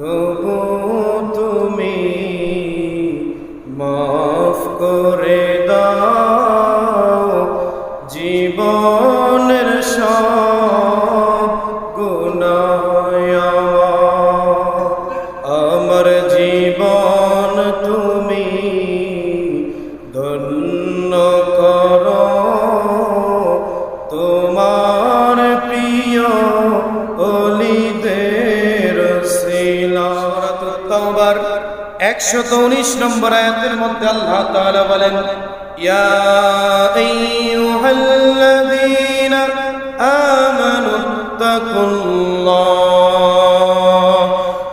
প্রভু তুমি মাফ করে। উনিশ নম্বর আয়াতের মধ্যে আল্লাহ তাআলা বলেন, ইয়া আইয়ুহাল্লাযীনা আমানু তাকুল্লাহ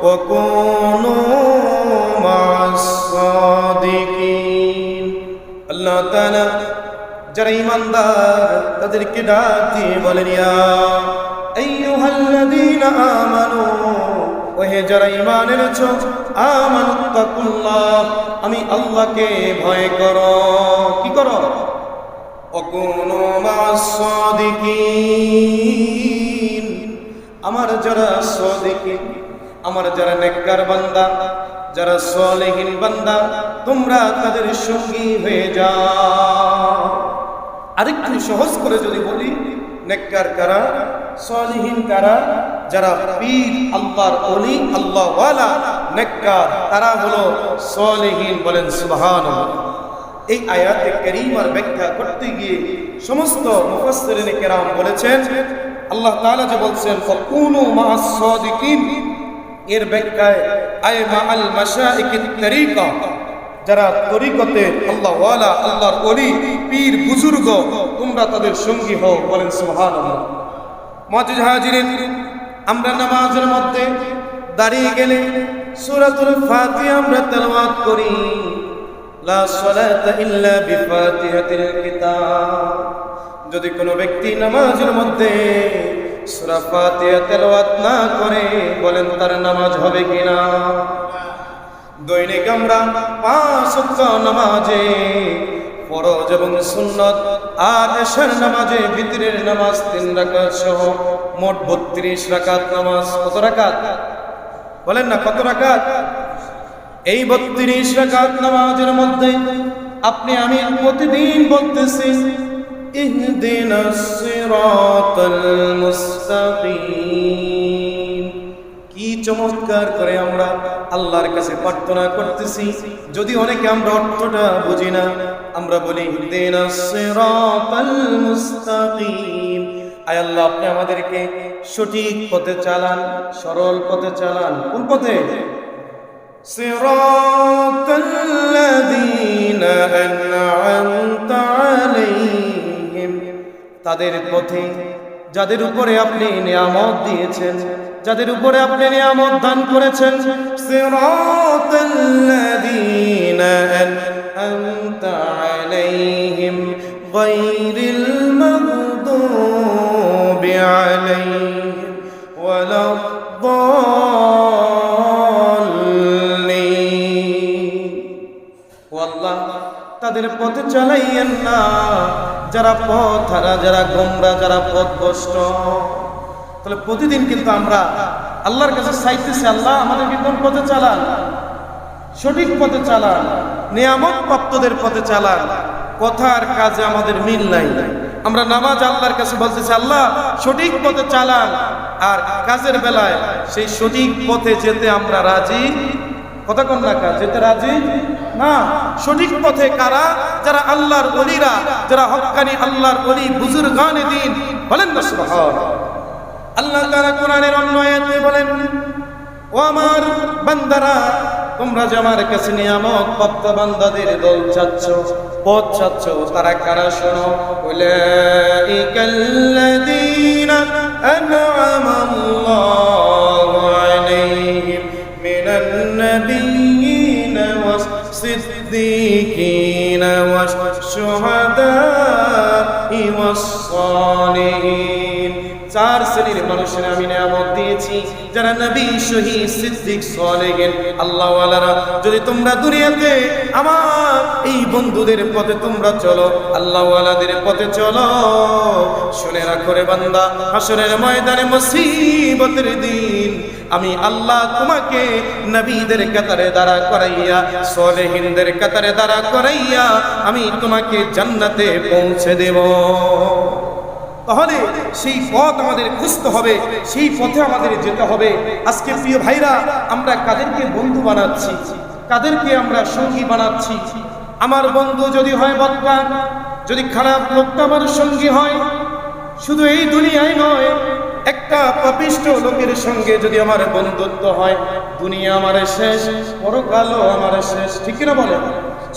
ওয়া কুনু মা'আস সাদিকিন আল্লাহ তাআলা যারা ইমানদার তাদেরকে ডাক বলেন, ইয়া আইয়ুহাল্লাযীনা আমানু ওহে যারা ঈমান এনেছো আমি আল্লাহকে ভয় করো। কি করো? আমার যারা সাদিকিন, আমার যারা নেককার বান্দা, যারা সলেহীন বান্দা, তোমরা তাদের সঙ্গী হয়ে যাও। আরেকটু সহজ করে যদি বলি, নেককার কারা? সলিহীন কারা? যারা পীর, আল্লাহর অলি আল্লাহ ওয়ালা নেককার, তারা হলো সলিহীন বলেন সুবহান এই আয়াতে করিমার ব্যাখ্যা করতে গিয়ে সমস্ত মুফাসসিরিনে কেরাম বলেছেন, আল্লাহ তাআলা যে বলছেন, ফাকুনু মা'আস সাদিকিন এর ব্যাখ্যায়, আয় আল মাশাইকিত তরিকা যারা তরিকতে আল্লাহ ওয়ালা আল্লাহর অলি পীর, বুজুর্গ, তোমরা তাদের সঙ্গী হও বলেন সুবহানাল্লাহ। মজিদ হাজিরিন, আমরা নামাজের মধ্যে দাঁড়িয়ে গেলে সূরাতুল ফাতিহা আমরা তেলাওয়াত করি। লা সালাতা ইল্লা বিফাতিহাতিল কিতাব। যদি কোনো ব্যক্তি নামাজের মধ্যে সূরা ফাতিহা তেলাওয়াত না করে, বলেন তার নামাজ হবে কিনা? দৈনিক আমরা পাঁচ নামাজে ফরজ এবং সুন্নত আর এশার নামাজে ভিতরের নামাজ তিন রাকাত সহ মোট বত্রিশ রাকাত নামাজ। কত রাকাত? বলেন না, কত রাকাত? এই বত্রিশ রাকাত নামাজের মধ্যে আপনি, আমি প্রতিদিন বলতেছি মুস্তাকিম। কি চমৎকার করে আমরা আল্লাহর কাছে প্রার্থনা করতেছি। যদি অনেকে আমরা অর্থটা বুঝি না আমরা বলি ইহদিনাস সিরাতাল মুস্তাকিম আয় আল্লাহ আপনি আমাদেরকে সঠিক পথে চালান সরল পথে চালান কোন পথে صراط الذين أنعمت عليهم তাদের পথে যাদের উপরে আপনি নিয়ামত দিয়েছেন যাদের উপরে আপনি নিয়ামত দান করেছেন صراط الذين أنعمت عليهم غير المغضوب عليهم ولا الضالين والله তাদের পথে চালাইয়েন না যারা পথ হারা যারা গোমরা যারা পথ কষ্ট তাহলে প্রতিদিন কিন্তু আমরা আল্লাহর কাছে চাইতেছি আল্লাহ আমাদেরকে কোন পথে চালান সঠিক পথে চালান নিয়ামত প্রাপ্তদের পথে চালান কথার কাজে আমাদের মিল নাই। আমরা নামাজ আল্লাহর কাছে বলতেছি, আল্লাহ, সঠিক পথে চালান। আর কাজের বেলায় সেই সঠিক পথে যেতে আমরা রাজি? কথা কোন রাখা যেতে রাজি? না। সঠিক পথে কারা? যারা আল্লাহর অলিরা যারা হক্কানি আল্লাহর অলি বুজুর্গানে দিন। বলেন না আল্লাহ তাআলা কোরআনের অন্য বলেন ও আমার বান্দারা তোমরা যে আমার কাছে নিয়ামত প্রাপ্ত বান্দাদের দল চাচ্ছ, পথ চাচ্ছ, তারা কারা শোনো? উলাইকাল্লাযীনা চার শ্রেণির মানুষের আমি নিয়ামত দিয়েছি যারা নবী শহীদ সিদ্দিক সলেগেন আল্লাহ যদি তোমরা দুনিয়াতে আমার এই বন্ধুদের পথে তোমরা চলো আল্লাহ পথে চলো। শুনে রাখো রে বান্দা হাসরের ময়দানে মুসিবতের দিন। আমি আল্লাহ তোমাকে নবীদের কাতারে দাঁড়া করাইয়া, সলেহিনদের কাতারে দাঁড়া করাইয়া, আমি তোমাকে জান্নাতে পৌঁছে দেব। তাহলে সেই পথ আমাদের খুঁজতে হবে, সেই পথে আমাদের যেতে হবে। আজকে প্রিয় ভাইরা, আমরা কাদেরকে বন্ধু বানাচ্ছি? কাদেরকে আমরা সঙ্গী বানাচ্ছি? আমার বন্ধু যদি হয় বদকার যদি খারাপ লোকটা আমার সঙ্গী হয়, শুধু এই দুনিয়ায় নয়, একটা পাপিষ্ট লোকের সঙ্গে যদি আমার বন্ধুত্ব হয়, দুনিয়া আমার শেষ, পরকালও আমার শেষ। ঠিক না বলে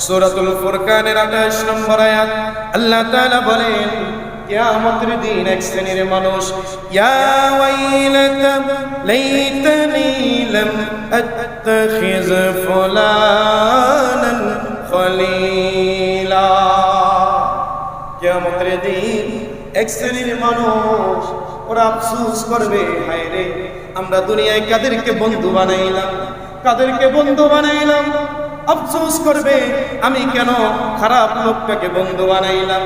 সূরাতুল ফুরকানের 28 নম্বর আয়াত, আল্লাহ তাআলা বলেন কিয়ামতের দিন এক শ্রেণির মানুষ দিন এক শ্রেণির মানুষ, ওরা করবে রে, আমরা দুনিয়ায় কাদেরকে বন্ধু বানাইলাম, কাদেরকে বন্ধু বানাইলাম। আফসোস করবে, আমি কেন খারাপ লোকটাকে বন্ধু বানাইলাম?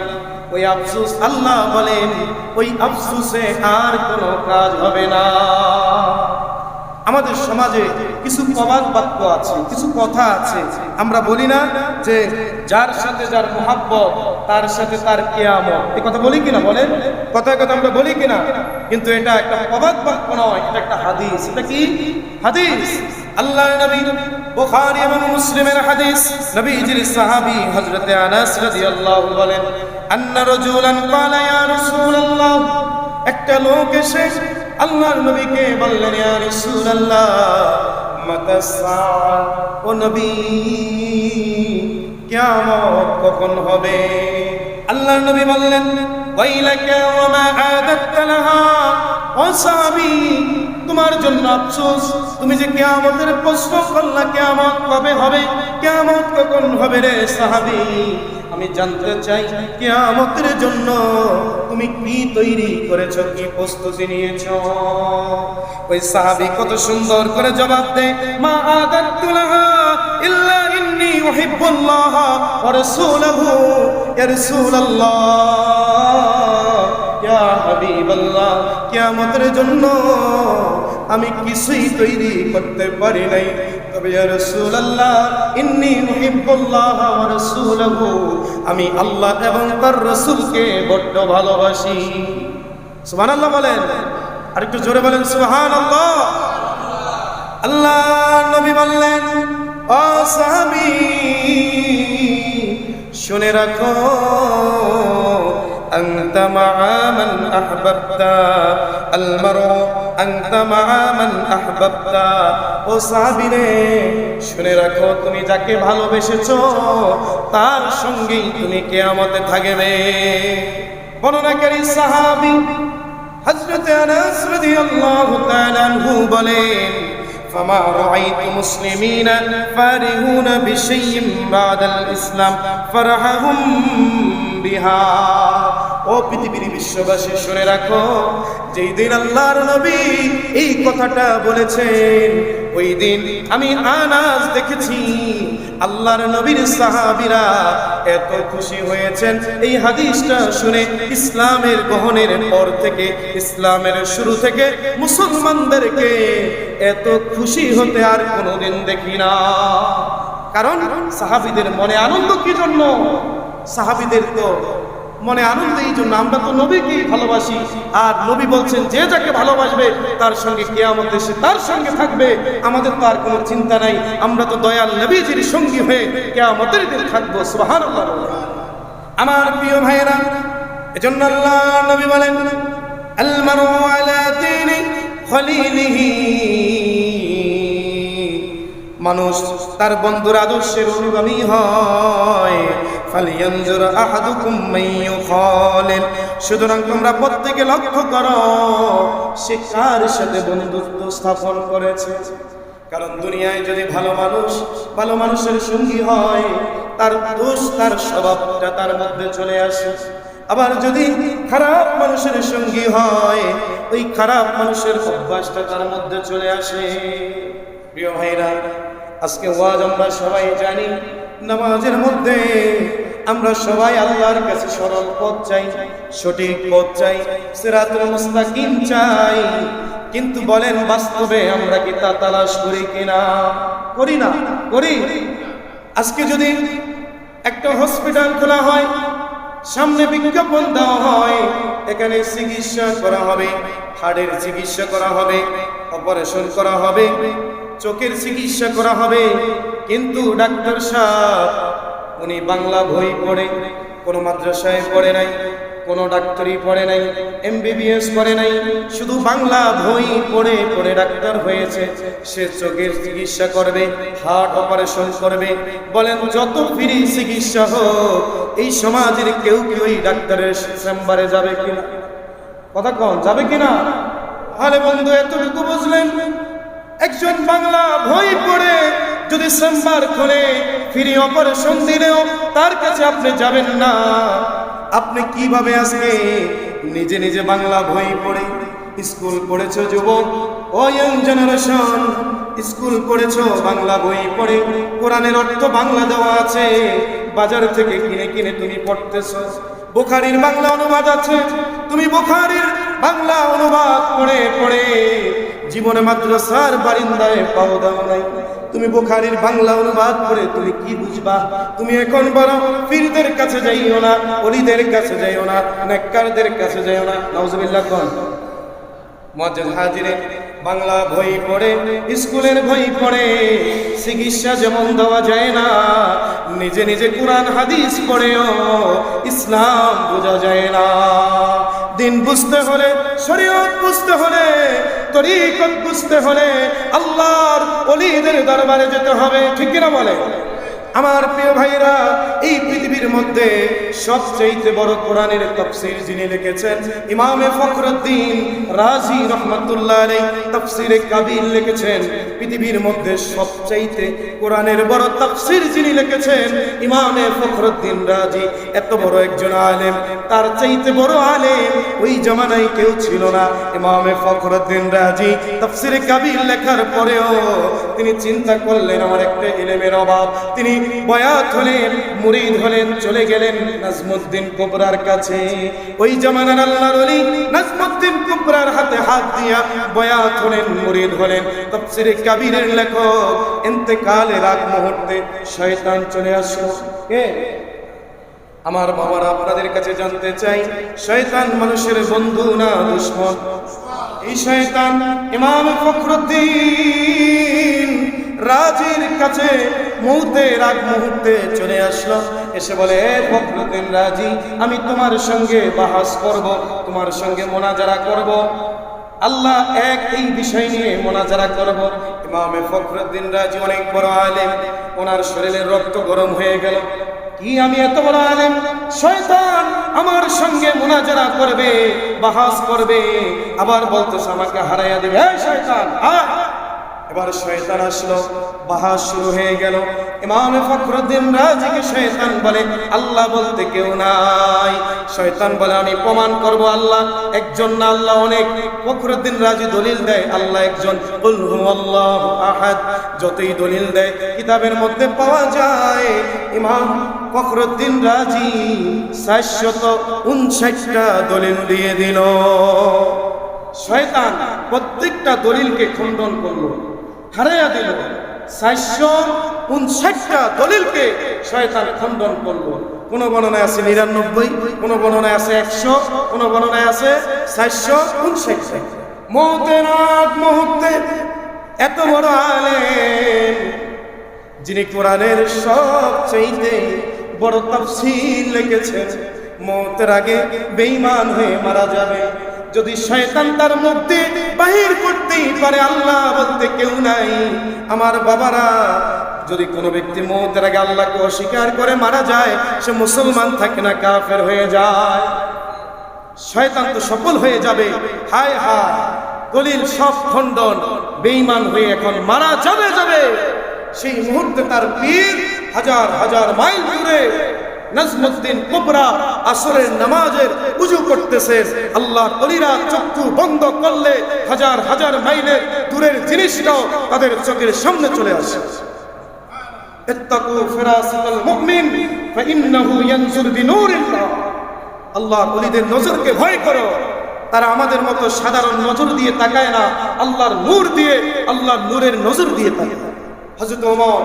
ওই আফসোস আল্লাহ বলেন, ওই আফসোসে আর কোনো কাজ হবে না। আমাদের সমাজে কিছু প্রবাদ বাক্য আছে, কিছু কথা আছে। আমরা বলি না যে যার সাথে যার মোহাব্বত, তার সাথে তার কেয়ামত। এই কথা বলি কিনা বলেন? কথা কথা আমরা বলি কিনা? কিন্তু এটা একটা প্রবাদ বাক্য নয়, এটা একটা হাদিস। এটা কি? হাদিস। আল্লাহ নবী বুখারী এবং মুসলিমের হাদিস। নবীজির সাহাবী হযরতে আনাস রাদিয়াল্লাহু বলেন একটা লোক এসে আল্লাহর নবীকে বললেন ও নবী কিয়ামত কখন হবে? আল্লাহর নবী বললেন ওয়াইলাকা ওয়া মা আদাত্তা লাহা। তোমার জন্য আফসোস, তুমি যে কিয়ামতের প্রশ্ন করলা, কিয়ামত কবে হবে, কিয়ামত কখন হবে রে সাহাবী? আমি জানতে চাই, কিয়ামতের জন্য তুমি কি তৈরি করেছ, কি প্রস্তুতি নিয়েছো? ওই সাহাবী কত সুন্দর করে জবাব দেয়, মা আদাতুলাহা ইল্লা ইন্নী উহিব্বুল্লাহ ওয়া রাসূলুহু। কিয়ামতের জন্য আমি কিছুই তৈরি করতে পারি নাই। তবে আমি আল্লাহ এবং তার রাসূলকে বড্ড ভালোবাসি। সুহান আল্লাহ বলেন। আর একটু জোরে বলেন সুহান আল্লাহ আল্লাহ নবী বললেন সাহাবী শুনে রাখো أنت مع من أحببت المرء أنت مع من أحببت ও সাহাবীরে শুনে রাখো তুমি যাকে ভালোবেসেছো তার সঙ্গেই তুমি কিয়ামতে থাকবে বর্ণনাকারী সাহাবী হযরত আনাস রাদিয়াল্লাহু তাআলা আনহু বলেন فما رأيت مسلمين فارهون بشيء بعد الإسلام فرحهم بها ও পৃথিবীর বিশ্ববাসী শুনে রাখো যেই দিন আল্লাহর নবী এই কথাটা বলেছেন ওই দিন আমি আনাজ দেখেছি। আল্লাহর নবীর সাহাবিরা এত খুশি হয়েছেন। এই হাদিসটা শুনে ইসলামের গ্রহণের পর থেকে, ইসলামের শুরু থেকে মুসলমানদেরকে এত খুশি হতে আর কোনোদিন দেখি না। কারণ সাহাবিদের মনে আনন্দ কি জন্য? সাহাবিদের তো মনে আনন্দ এই জন্য আমরা তো নবীকেই ভালোবাসি। আর নবী বলছেন, যে যাকে ভালোবাসবে, তার সঙ্গে কেয়ামত এসে তার সঙ্গে থাকবে। আমাদের তো আর কোনো চিন্তা নাই। আমরা তো দয়াল নবীজির সঙ্গী হয়ে কেয়ামতের দিন থাকব। সুবহানাল্লাহ। আমার প্রিয় ভাইয়েরা, এজন্য আল্লাহ নবী বলেন মারু আলা দীনি খলিলিহি। মানুষ তার বন্ধুর আদর্শের অনুগামী হয়। ফালিয়ানজুর আহাদুকুম মাইয়ুখালিল সুতরাং তোমরা প্রত্যেকে লক্ষ্য করো, সে কার সাথে বন্ধুত্ব স্থাপন করেছে? কারণ দুনিয়ায় যদি ভালো মানুষ ভালো মানুষের সঙ্গী হয়, তার দোষ, তার স্বভাবটা তার মধ্যে চলে আসে। আবার যদি খারাপ মানুষের সঙ্গী হয়, ওই খারাপ মানুষের অভ্যাসটা তার মধ্যে চলে আসে। প্রিয় ভাইরা, আজকে ওয়াজ আমরা সবাই জানি, নামাজের মধ্যে আমরা সবাই আল্লাহর কাছে সরল পথ চাই, সঠিক পথ চাই, সিরাতুল মুস্তাকিম চাই। কিন্তু বলেন, বাস্তবে আমরা কি তা তালাশ করি কিনা? করি না, করি। আজকে যদি একটা হসপিটাল খোলা হয়, সামনে বিজ্ঞাপন দেওয়া হয়, এখানে চিকিৎসা করা হবে, হাড়ের চিকিৎসা করা হবে, অপারেশন করা হবে, চোখের চিকিৎসা করা হবে, কিন্তু ডাক্তার সাহেব উনি বাংলা বই পড়ে, কোনো মাদ্রাসায় পড়ে নাই, কোনো ডাক্তারি পড়ে নাই, এমবিবিএস পড়ে নাই, শুধু বাংলা বই পড়ে পড়ে ডাক্তার হয়েছে, সে চোখের চিকিৎসা করবে হার্ট অপারেশন করবে, বলেন যত ফ্রি চিকিৎসা হোক, এই সমাজের কেউ কি ওই ডাক্তারের চেম্বারে যাবে কিনা? কথা কন, যাবে কিনা? আরে বন্ধু, এতটুকু বুঝলেন? একজন বাংলা বই পড়ে যদি চেম্বার খোলে ফ্রি অপারেশন দিলেও তার কাছে আপনি যাবেন না। আপনি কীভাবে আজকে নিজে নিজে বাংলা বই পড়ে স্কুল পড়েছ, যুবক? ও ইয়ং জেনারেশন স্কুল পড়েছ, বাংলা বই পড়ে। কোরআনের অর্থ বাংলা দেওয়া আছে। বাজার থেকে কিনে কিনে তুমি পড়তেছ। বুখারির বাংলা অনুবাদ আছে। তুমি বুখারির বাংলা অনুবাদ পড়ে পড়ে। জীবনে মাত্র মাদ্রাসার বারিন্দায় পাও দাও নাই। তুমি বুখারির বাংলা অনুবাদ করে তুমি কি বুঝবা? তুমি এখন বলো পীরদের কাছে যাইও না, অলিদের কাছে যাইও না, নেককারদের কাছে যাইও না। নাউজুবিল্লাহ কোন? মজ্জাদ হাজিরে বাংলা বই পড়ে, স্কুলের বই পড়ে। চিকিৎসা যেমন দেওয়া যায় না, নিজে নিজে কোরআন, হাদিস পড়েও ইসলাম বোঝা যায় না। দিন বুঝতে হলে, শরীয়ত বুঝতে হলে তরিকত বুঝতে হলে আল্লাহর অলিদের দরবারে যেতে হবে ঠিক কিনা বলে? আমার প্রিয় ভাইরা এই পৃথিবীর মধ্যে সবচেয়ে বড় কোরআনের তফসির যিনি লিখেছেন, ইমামে ফখরুদ্দিন রাজি রহমতুল্লাহ তফসিরে কাবির লিখেছেন, পৃথিবীর মধ্যে সবচাইতে কোরআনের বড় তফসির যিনি লিখেছেন, ইমামে ফখরুদ্দিন রাজি। এত বড় একজন আলেম, তার চাইতে বড় আলেম ওই জামানায় কেউ ছিল না। ইমামে ফখরুদ্দিন রাজি তফসিরে কাবির লেখার পরেও তিনি চিন্তা করলেন, আমার একটা ইলেমের অভাব। তিনি বয়াত হলেন, মুরিদ হলেন, চলে গেলেন নাজমুদ্দিন কোবরার কাছে। ওই জামানার আল্লাহর ওলি নাজমুদ্দিন কোবরার হাতে হাত দিয়া বয়াত হলেন, মুরিদ হলেন। তফসিরে কাবিরের লেখক, ইন্তেকালের আগ মুহূর্তে শয়তান চলে আসলো। কে? আমার বাবারা আপনাদের কাছে জানতে চাই, শয়তান মানুষের বন্ধু না দুশ্মন? এই শয়তান ইমাম ফখরুদ্দিন। রাজির কাছে মুহূর্তের আগ মুহূর্তে চলে আসলো। এসে বলে, "এ ফখরুদ্দিন রাজি, আমি তোমার সঙ্গে বাহাস করব, তোমার সঙ্গে মোনাজারা করব। আল্লাহ এক এই বিষয় নিয়ে মোনাজারা করব। ইমামে ফখরুদ্দিন রাজি অনেক বড় আলেম। ওনার শরীরে রক্ত গরম হয়ে গেল। কি আমি এত বড় আলেম? শয়তান আমার সঙ্গে মোনাজারা করবে, বাহাস করবে। আবার বলতেছে, আমাকে হারাইয়া দেবে। এই শয়তান, আয়। এবার শয়তান আসলো বাহাস শুরু হয়ে গেল। ইমামে ফখরুদ্দিন রাজিকে শয়তান বলে, আল্লাহ বলতে কেউ নাই। শয়তান বলে, আমি প্রমাণ করব আল্লাহ, একজন না আল্লাহ অনেক। ফখরুদ্দিন রাজি দলিল দেয়, আল্লাহ একজন। আহাদ। যতই দলিল দেয়, কিতাবের মধ্যে পাওয়া যায়, ইমাম ফখরুদ্দিন রাজি চারশত উনষাটটা দলিল দিয়ে দিল। শয়তান প্রত্যেকটা দলিলকে খণ্ডন করল। হারাইয়া দিল। চারশো উনষাটটা দলিলকে শয়তান খণ্ডন করল। কোন গণনায় আছে নিরানব্বই, কোন গণনায় আছে একশো, কোন গণনায় আছে চারশো উনষাট মুহূর্তের আগ মুহূর্তে এত বড় আলেম, যিনি কোরআনের সবচেয়ে বড় তাফসীর লিখেছেন, মৌতের আগে বেঈমান হয়ে মারা যাবে। যদি শয়তান তার মুখ দিয়ে বাহির করতেই পারে আল্লাহ বলতে কেউ নাই। আমার বাবারা, যদি কোনো ব্যক্তি মৌতের আগে আল্লাহকে অস্বীকার করে মারা যায়, সে মুসলমান থাকে না, কাফের হয়ে যায়। শয়তান তো সফল হয়ে যাবে। হায় হায়, দলিল সব খণ্ডন। বেঈমান হয়ে এখন মারা যাবে যাবে। সেই মুহূর্তে তার পীর হাজার হাজার মাইল দূরে নাজমুদ্দিন কুবরা আসরের নামাজের উজু করতেছে। আল্লাহ কলিরা চক্ষু বন্ধ করলে হাজার হাজার মাইলের দূরের জিনিসটাও তাদের চোখের সামনে চলে আসে। আল্লাহ অলিদের নজরকে ভয় করো। তারা আমাদের মতো সাধারণ নজর দিয়ে তাকায় না, আল্লাহর নূর দিয়ে, আল্লাহর নূরের নজর দিয়ে তাকায়। হজরত ওমর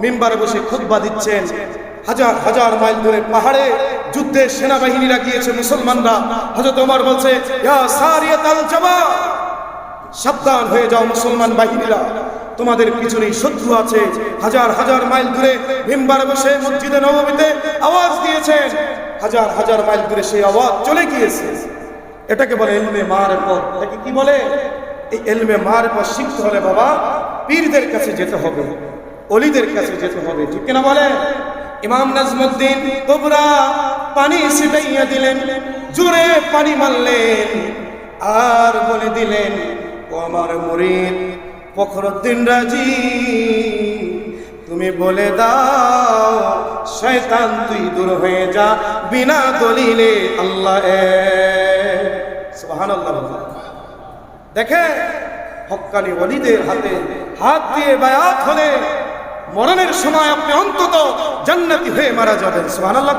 মেম্বারে বসে খুতবা দিচ্ছেন। হাজার হাজার মাইল ধরে পাহাড়ে যুদ্ধে সেনাবাহিনীরা গিয়েছে মুসলমানরা। হজরত ওমর বলছে সাবধান হয়ে যাও মুসলমান বাহিনীরা। তোমাদের পিছনেই শত্রু আছে। হাজার হাজার মাইল দূরে মেম্বারে বসে মসজিদে নবমীতে আওয়াজ দিয়েছেন। হাজার হাজার মাইল দূরে সেই আওয়াজ চলে গিয়েছে। এটাকে বলে এলমে মার পথ এটাকে কি বলে? এই এলমে মার পথ শিখতে হলে বাবা, পীরদের কাছে যেতে হবে। অলিদের কাছে যেতে হবে। ঠিক কিনা বলে ইমাম নাজমুদ্দিন কোবরা পানি ছিটাইয়া দিলেন, জোরে পানি মারলেন আর বলে দিলেন, ও আমার মুরিদ, ফখরুদ্দিন রাজি, তুমি বলে দাও, শয়তান তুই দূর হয়ে যা, বিনা দলিলে আল্লাহ দেখে হক্কানি ওলিদের হাতে হাত দিয়ে বায়াত হলে মরণের সময় আপনি অন্তত জান্নাতি হয়ে মারা যাবেন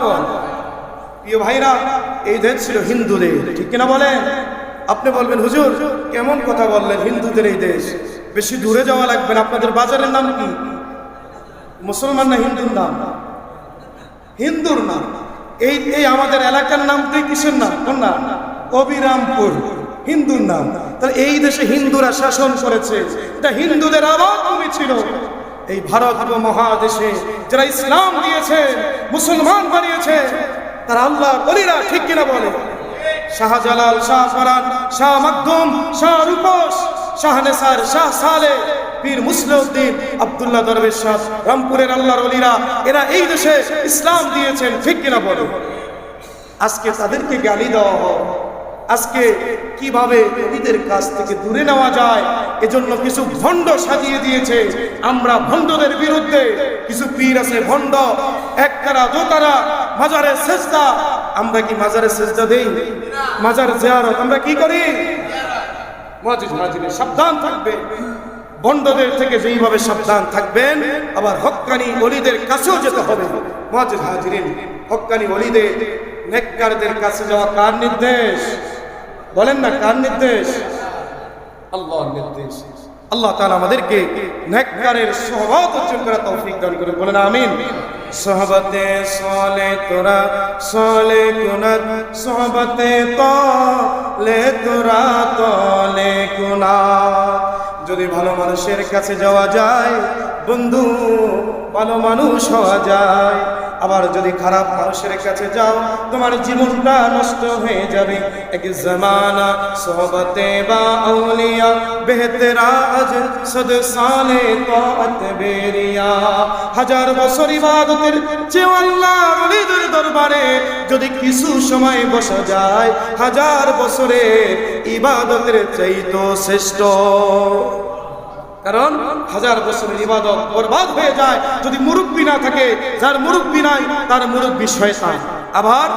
কোন প্রিয় ভাইরা, এই দেশ ছিল হিন্দুদের, ঠিক কিনা বলেন? আপনি বলবেন, হুজুর, কেমন কথা বললেন হিন্দুদের এই দেশ? বেশি দূরে যাওয়া লাগবে না, আপনাদের বাজারের নাম কি? মুসলমান না হিন্দুর নাম? হিন্দুর নাম। এই এই আমাদের এলাকার নাম তুই কিসের নাম? কোন নাম? অবিরামপুর, হিন্দুর নাম। তাহলে এই দেশে হিন্দুরা শাসন করেছে। এটা হিন্দুদের আবার ছিল। এই ভারত মহাদেশে যারা ইসলাম দিয়েছে, মুসলমান বানিয়েছে, তারা আল্লাহ বলিরা ঠিক কিনা বলে? শাহজালাল, শাহ ফরান, শাহ মাকদুম, শাহ রূপস, শাহ নেসার, শাহ সালে, পীর মুসলিউদ্দিন, আব্দুল্লাহ দরবেশ শাহ, রামপুরের আল্লাহর অলিরা এরা এই দেশে ইসলাম দিয়েছেন ঠিক কিনা বলে? আজকে তাদেরকে গালি দেওয়া হয়। আজকে কীভাবে নবীদের কাছ থেকে দূরে নেওয়া যায়? এজন্য কিছু ভণ্ড সাজিয়ে দিয়েছে। আমরা ভণ্ডদের বিরুদ্ধে কিছু পীর আছে, ভণ্ড। একতারা দোতারা মাজারে সেজদা। আমরা কি মাজারে সেজদা দেই? মাজার জিয়ারত, আমরা কি করি? সাবধান থাকবে বন্ডদের থেকে যেইভাবে সাবধান থাকবেন, আবার হক্কানি অলিদের কাছেও যেতে হবে। মসজিদ হাজিরিন হক্কানি অলিদের, নেককারদের কাছে যাওয়া কার নির্দেশ? বলেন না, কার নির্দেশ? আল্লাহর নির্দেশ। আল্লাহ তাআলা আমাদেরকে নেককারের সহবত অর্জন করা তৌফিক দান করে বলেন আমিন। সহবতে সলে তোরা সলে কুনাত সহবতে তলে তোরা তলে কুনাত যদি ভালো মানুষের কাছে যাওয়া যায় বন্ধু ভালো মানুষ হওয়া যায়। আবার যদি খারাপ মানুষের কাছে যাও, তোমার জীবনটা নষ্ট হয়ে যাবে। এক জমানা সোহবতে বা আউলিয়া, বেহতেরা আজ সদ সালে তাত বেরিয়া। হাজার বছর ইবাদতের চেয়ে আল্লাহ ওলিদের দরবারে যদি কিছু সময় বসা যায়, হাজার বছরের ইবাদতের চাইতো শ্রেষ্ঠ। কারণ হাজার বছরের ইবাদত বরবাদ হয়ে যায়। যদি মুরব্বী না থাকে, যার মুরব্বী নাই, তার মুরব্বী শয়তান। আবার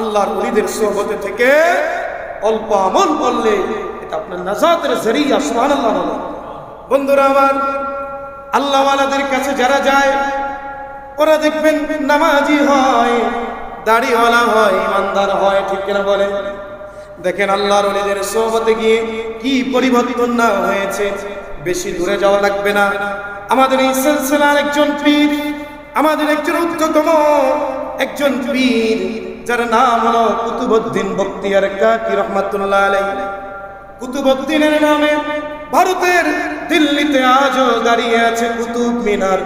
আল্লাহর ওলিদের সোহবতে থেকে অল্প আমল করলে এটা আপনার নাজাতের জরিয়া, সুবহানাল্লাহ বলে। বন্ধুরা আমার, আল্লাহওয়ালাদের কাছে যারা যায়, ওরা দেখবেন নামাজি হয়, দাড়িওয়ালা হয়, ইমানদার হয়, ঠিক কিনা বলে দেখেন আল্লাহর ওলিদের সোহবতে গিয়ে কি পরিবর্তন না হয়েছে। বেশি দূরে যাওয়া লাগবে না। আমাদের এই সিলসিলার একজন পীর, আমাদের একজন উচ্চতম, একজন পীর, যার নাম হলো কুতুবুদ্দিন বক্তিয়ার কাকি রহমাতুল্লাহ আলাই কুতুবুদ্দিনের নামে ভারতের দিল্লিতে আজও দাঁড়িয়ে আছে কুতুব মিনার,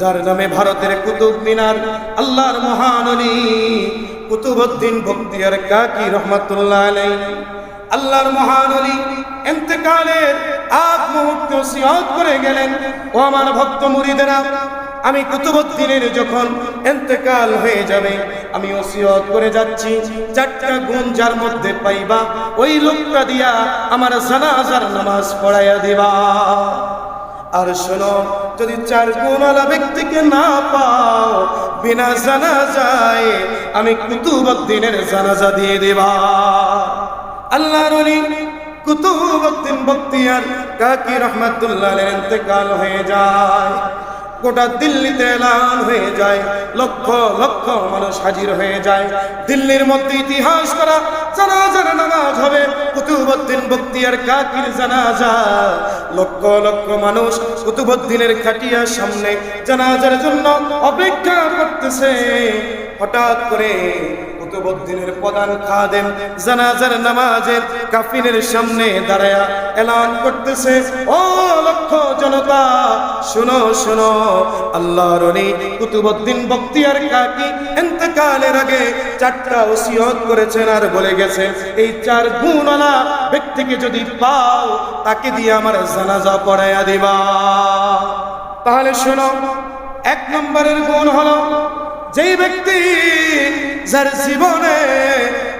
যার নামে ভারতের কুতুব মিনার, আল্লাহর মহান অলি কুতুবুদ্দিন বক্তিয়ার কাকি রহমাতুল্লাহ আলাই আল্লাহর মহান অলি এতেকালের আগ মুহূর্তে সিয়াদ করে গেলেন। ও আমার ভক্ত মুরিদেরা, আমি কুতুবুদ্দিনের যখন এতেকাল হয়ে যাবে আমি ওসিয়ত করে যাচ্ছি। চারটা গুণ যার মধ্যে পাইবা, ওই লোকটা দিয়া আমার জানাজার নামাজ পড়াইয়া দিবা। আর শোনো, যদি চার গুণওয়ালা ব্যক্তিকে না পাও, বিনা জানা যায় আমি কুতুবুদ্দিনের জানাজা দিয়ে দেবা। আল্লাহর অলি কুতুবুদ্দিন বক্তিয়ার কাকি রহমাতুল্লাহ ইন্তেকাল হয়ে যায়। গোটা দিল্লিতে এলান হয়ে যায়, লক্ষ লক্ষ মানুষ হাজির হয়ে যায়। দিল্লির মধ্যে ইতিহাস করা জানাজার নামাজ হবে কুতুবুদ্দিন বক্তিয়ার কাকির জানাজা। লক্ষ লক্ষ মানুষ কুতুবুদ্দিনের খাটিয়ার সামনে জানাজার জন্য অপেক্ষা করতেছে। হঠাৎ করে কুতুবুদ্দিনের প্রধান খাদেম, জানাজার নামাজের কাফিনের সামনে দাঁড়ায়া এলান করতেছে, ও লক্ষ জনতা, শুনো শুনো, আল্লাহর অলি কুতুবুদ্দিন বক্তিয়ার কাকি এতেকালের আগে চারটা ওসিয়ত করেছেন আর বলে গেছে, এই চার গুণওয়ালা ব্যক্তিকে যদি পাও, তাকে দিয়ে আমার জানাজা পড়াইয়া দিবা। তাহলে শোনো, এক নম্বরের গুণ হলো যেই ব্যক্তি যার জীবনে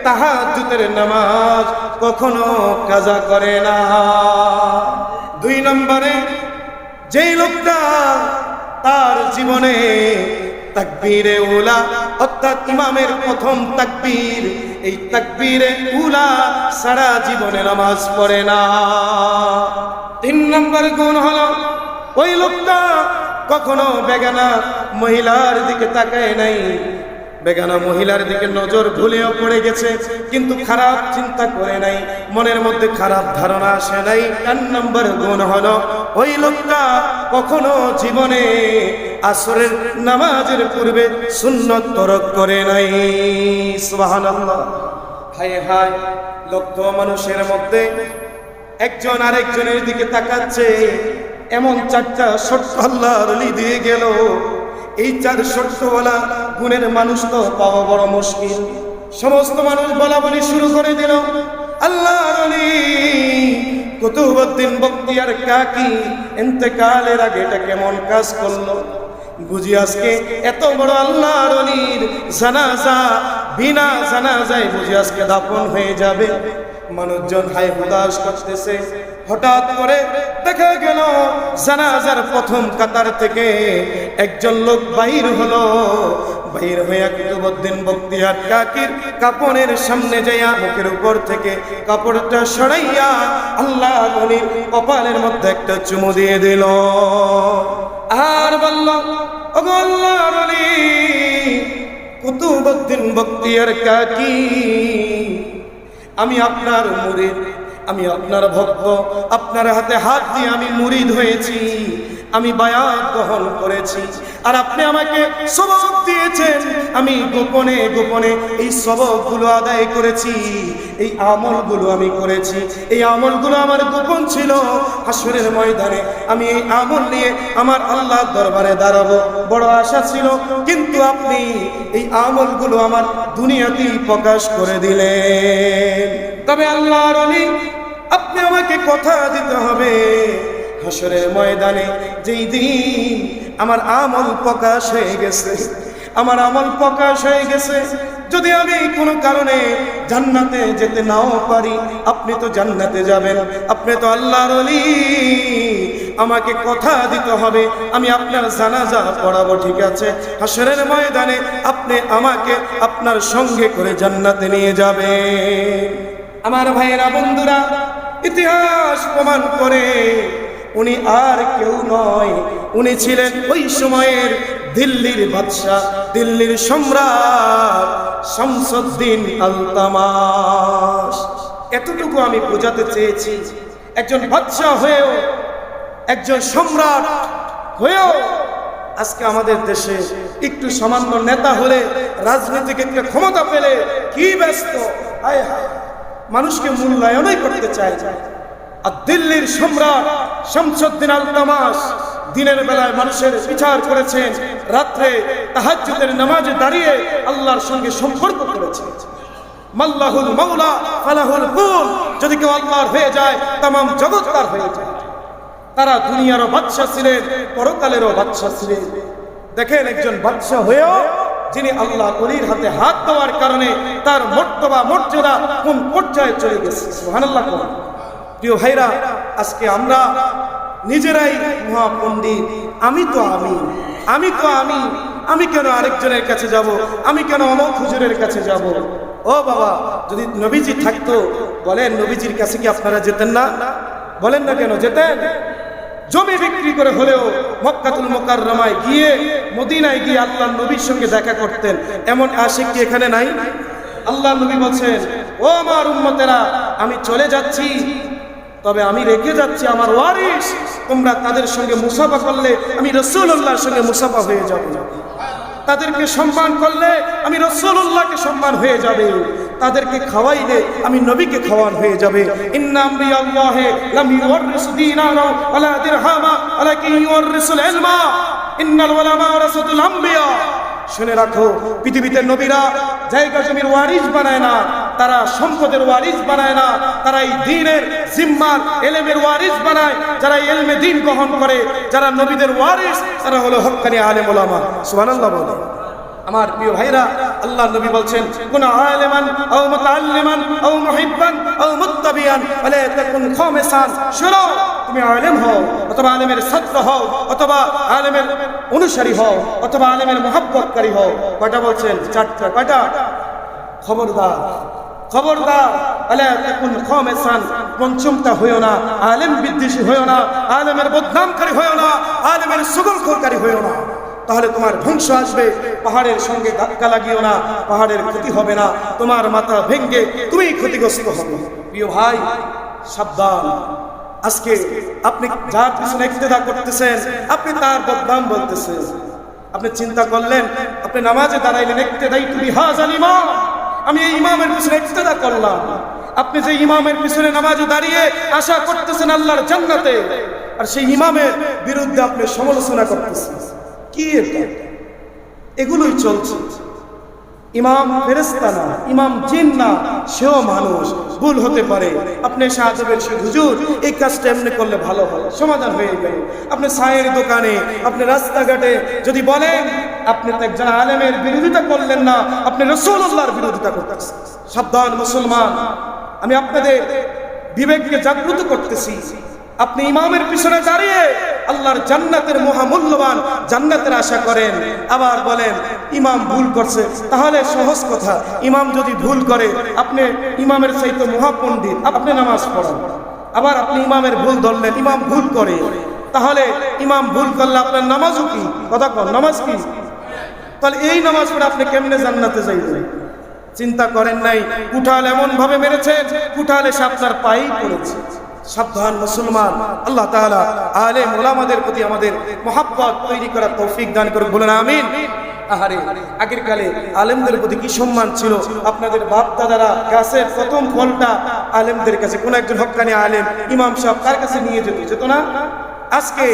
তাহাজ্জুদের নামাজ কখনো কাজা করে না। দুই নম্বরে, যেই লোকটা তার জীবনে তাকবীরে উলা, অর্থাৎ ইমামের প্রথম তাকবীর, এই তাকবীরে উলা সারা জীবনে নামাজ পড়ে না। তিন নম্বর গুণ হলো, ওই লোকটা কখনো বেগানা মহিলার দিকে তাকায় নাই। বেগানা মহিলার দিকে নজর ভুলেও পড়ে গেছে, কিন্তু খারাপ চিন্তা করে নাই। মনের মধ্যে খারাপ ধারণা আসে নাই। চার নম্বর গুণ হলো, ওই লোকটা কখনো জীবনে আসরের নামাজের পূর্বে সুন্নত তরক করে নাই। সুবহানাল্লাহ। হায় হায় লক্ষ মানুষের মধ্যে একজন আরেকজনের দিকে তাকাচ্ছে। এমন চারটা শর্ত আল্লাহর দিয়ে গেল। এই চার শর্তওয়ালা গুণের মানুষ তো পাওয়া বড় মুশকিল। সমস্ত মানুষ বলা বলি শুরু করে দিল আল্লাহর অলি কুতুবুদ্দিন বক্তিয়ার কাকি এতেকালের আগে এটা কেমন কাজ করল? বুঝি আজকে এত বড় আল্লাহর অলির জানাজা, বিনা জানাজায় বুঝি আজকে দাপন হয়ে যাবে। মানুষজন হাই হুদাস করতেছে। হঠাৎ করে দেখা গেল, জানাজার প্রথম কাতার থেকে একজন লোক বাহির হলো। বাহির হইয়া কুতুবুদ্দিন বক্তিয়ার কাকির কাপড়ের সামনে যাইয়া মুখের উপর থেকে কাপড়টা সরাইয়া আল্লাহ গনির কপালের মধ্যে একটা চুমু দিয়ে দিল। আর বলল, ওগো আল্লাহর অলি কুতুবুদ্দিন বক্তিয়ার কাকি, আমি আপনার মুরিদ আমি আপনার ভক্ত। আপনার হাতে হাত দিয়ে আমি মুরিদ হয়েছি। আমি বায়াত গ্রহণ করেছি। আর আপনি আমাকে সবক দিয়েছেন। আমি গোপনে গোপনে এই সবকগুলো আদায় করেছি। এই আমলগুলো আমি করেছি। এই আমলগুলো আমার গোপন ছিল। হাসরের ময়দানে আমি এই আমল নিয়ে আমার আল্লাহ দরবারে দাঁড়াবো। বড় আশা ছিল। কিন্তু আপনি এই আমলগুলো আমার দুনিয়াতেই প্রকাশ করে দিলেন। তবে আল্লাহর অলি আপনি আমাকে কথা দিতে হবে। হাসরের ময়দানে যেই দিন আমার আমল প্রকাশ হয়ে গেছে। আমার আমল প্রকাশ হয়ে গেছে। যদি আমি কোনো কারণে জান্নাতে যেতে নাও পারি, আপনি তো জান্নাতে যাবেন। আপনি তো আল্লাহর আমাকে কথা দিতে হবে। আমি আপনার জানাজা পড়াবো, ঠিক আছে? হাসরের ময়দানে আপনি আমাকে আপনার সঙ্গে করে জান্নাতে নিয়ে যাবে আমার ভাইয়েরা, বন্ধুরা, ইতিহাস প্রমাণ করে উনি আর কেউ নয়। উনি ছিলেন ওই সময়ের দিল্লির বাদশাহ, দিল্লির সম্রাট শামসুদ্দিন আলতামাস এতটুকু আমি বোঝাতে চেয়েছি। একজন বাদশাহ হয়েও, একজন সম্রাট হয়েও আজকে আমাদের দেশে একটু সামান্য নেতা হলে রাজনৈতিক একটা ক্ষমতা পেলে কি ব্যস্ত? হায় হায়, মানুষকে মূল্যায়নই করতে চায় আর দিল্লির সম্রাট শামসুদ্দিন আল তামাস দিনের বেলায় মানুষের বিচার করেছেন, রাত্রে তাহাজ্জুদের নামাজে দাঁড়িয়ে আল্লাহর সঙ্গে সম্পর্ক করেছেন। মাল্লাহুল মাওলা, ফালাহুল কুল যদি কেউ আল্লাহর হয়ে যায় তাম জগৎ তার হয়ে যায়। তারা দুনিয়ারও বাদশা ছিলেন, পরকালেরও বাদশা ছিলেন। দেখেন একজন বাদশা হয়েও যিনি আল্লাহ অলির হাতে হাত দেওয়ার কারণে তার মর্তবা মর্যাদা কোন পর্যায়ে চলে গেছে? সুবহানাল্লাহ কোন প্রিয় ভাইরা, আজকে আমরা নিজেরাই মহাপণ্ডিত। আমি তো আমি। আমি তো আমি। আমি কেন আরেকজনের কাছে যাব? আমি কেন অমক হুজুরের কাছে যাব? ও বাবা, যদি নবীজি থাকতো, বলেন, নবীজির কাছে কি আপনারা যেতেন না? বলেন না কেন যেতেন? জমি বিক্রি করে হলেও মক্কাতুল মোকাররমায় গিয়ে, মদিনায় গিয়ে আল্লাহ নবীর সঙ্গে দেখা করতেন। এমন আশিক কি এখানে নাই? আল্লাহ নবী বলছেন, ও আমার উম্মতেরা, আমি চলে যাচ্ছি। তবে আমি রেখে যাচ্ছি আমার ওয়ারিস তোমরা তাদের সঙ্গে মুসাফা করলে আমি রসুল্লাহর সঙ্গে মুসাফা হয়ে যাব। তাদেরকে সম্মান করলে আমি রসুল্লাহকে সম্মান হয়ে যাবে। তাদেরকে খাওয়াইলে আমি নবীকে খাওয়ান হয়ে যাবে। ইন্নাম শুনে রাখো, পৃথিবীতে নবীরা জায়গা জমির ওয়ারিস বানায় না, তারা সম্পদের ওয়ারিস বানায় না, তারা এই দিনের জিম্মার এলেমের ওয়ারিস বানায়, যারা এলমে দিন গ্রহণ করে, যারা নবীদের ওয়ারিস তারা হলো হক্কানি আলেম ওলামা সুবহানাল্লাহ বলে। আমার প্রিয় ভাইরা আল্লাহ নবী বলছেন, কোন আলেমান আও মুতাআল্লিমান আও মুহিব্বান আও মুত্তাবিয়ান ওয়ালা তাকুন খামিসান শুনো তুমি আলেম হও, অথবা আলেমের ছাত্র হও, অথবা আলেমের অনুসারী হও, অথবা আলেমের মহাব্বতকারী হও। কয়টা বলছেন? চারটা। কয়টা? খবরদার। পঞ্চমটা হইও না, আলেম বিদ্বেষী হইও না, আলেমের না, আলেমের হইও না। তাহলে তোমার ধ্বংস আসবে, পাহাড়ের সঙ্গে ধাক্কা লাগিও না, পাহাড়ের ক্ষতি হবে না, তোমার মাথা ভেঙ্গে তুমি ক্ষতিগ্রস্ত হবে। প্রিয় ভাই, সাবধান। আজকে আপনি যার পিছনে ইক্তেদা করতেছেন, আপনি তার বদনাম বলতেছেন। আপনি চিন্তা করলেন, আপনি নামাজে দাঁড়াইলেন ইক্তেদাই তুমি হাজ ইমাম, আমি এই ইমামের পিছনে ইক্তেদা করলাম। আপনি যে ইমামের পিছনে নামাজে দাঁড়িয়ে আশা করতেছেন আল্লাহর জান্নাতে, আর সেই ইমামের বিরুদ্ধে আপনি সমালোচনা করতেছেন। কি এটা? এগুলোই চলছে। ইমাম ফেরেস্তা না ইমাম জিন না সেও মানুষ। ভুল হতে পারে। আপনি সাহায্যের সে হুজুর, এই কাজটা এমনি করলে ভালো হয়। সমাধান হয়ে গেল। আপনি সায়ের দোকানে, আপনি রাস্তাঘাটে যদি বলেন, আপনি তো একজন আলেমের বিরোধিতা করলেন না, আপনি রসুল্লাহর বিরোধিতা করতেছেন। সাবধান মুসলমান। আমি আপনাদের বিবেককে জাগ্রত করতেছি। আপনি ইমামের পিছনে দাঁড়িয়ে আল্লাহর জান্নাতের মহামূল্যবান জান্নাতের আশা করেন। আবার বলেন, ইমাম ভুল করছে। তাহলে সহজ কথা, ইমাম যদি ভুল করে, আপনি ইমামের চাইতে মহাপণ্ডিত, আপনি নামাজ পড়ান। আবার আপনি ইমামের ভুল ধরলেন, ইমাম ভুল করে। তাহলে ইমাম ভুল করলে আপনার নামাজও কি? কথা কন, নামাজ কি? তাহলে এই নামাজ পড়ে আপনি কেমনে জান্নাতে যাইবেন? চিন্তা করেন নাই কুঠাল এমন ভাবে মেরেছে কুঠালে সে আপনার পায়েই পড়েছে। সাবধান মুসলমান। আল্লাহ তাআলা আলে মোলামাদের প্রতি আমাদের মহাব্বত তৈরি করার তৌফিক দান করে বলেন আমিন। আহারে, আগের কালে আলেমদের প্রতি কি সম্মান ছিল? আপনাদের বাপ দাদারা গাছের প্রথম ফলটা আলেমদের কাছে। কোন একজন হকানি আলেম, ইমাম সাহেব তার কাছে নিয়ে যেত? যেত না? আজকে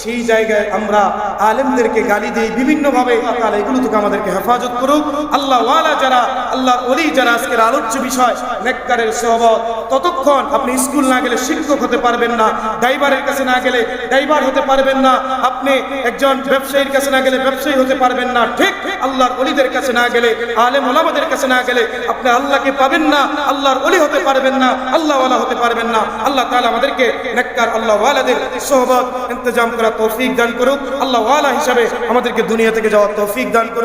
সেই জায়গায় আমরা আলেমদেরকে গালি দিই বিভিন্ন ভাবে তাহলে এগুলো থেকে আমাদেরকে হেফাজত করুক। আল্লাহ যারা আল্লাহ অলি যারা আজকের আলোচ্য বিষয়, নেককারের সহবত, ততক্ষণ আপনি স্কুল না গেলে শিক্ষক হতে পারবেন না, ড্রাইভারের কাছে না গেলে ড্রাইভার হতে পারবেন না, আপনি একজন ব্যবসায়ীর কাছে না গেলে ব্যবসায়ী হতে পারবেন না, ঠিক আল্লাহর অলিদের কাছে না গেলে, আলেম ওলামাদের কাছে না গেলে আপনি আল্লাহকে পাবেন না, আল্লাহর অলি হতে পারবেন না আল্লাহ ওয়ালা হতে পারবেন না। আল্লাহ তাআলা আমাদেরকে নেককার আল্লাহ ওয়ালাদের সোহবত, ইন্তজাম করা তৌফিক দান করুক। আল্লাহ ওয়ালা হিসাবে আমাদেরকে দুনিয়া থেকে যাওয়ার তৌফিক দান করুক।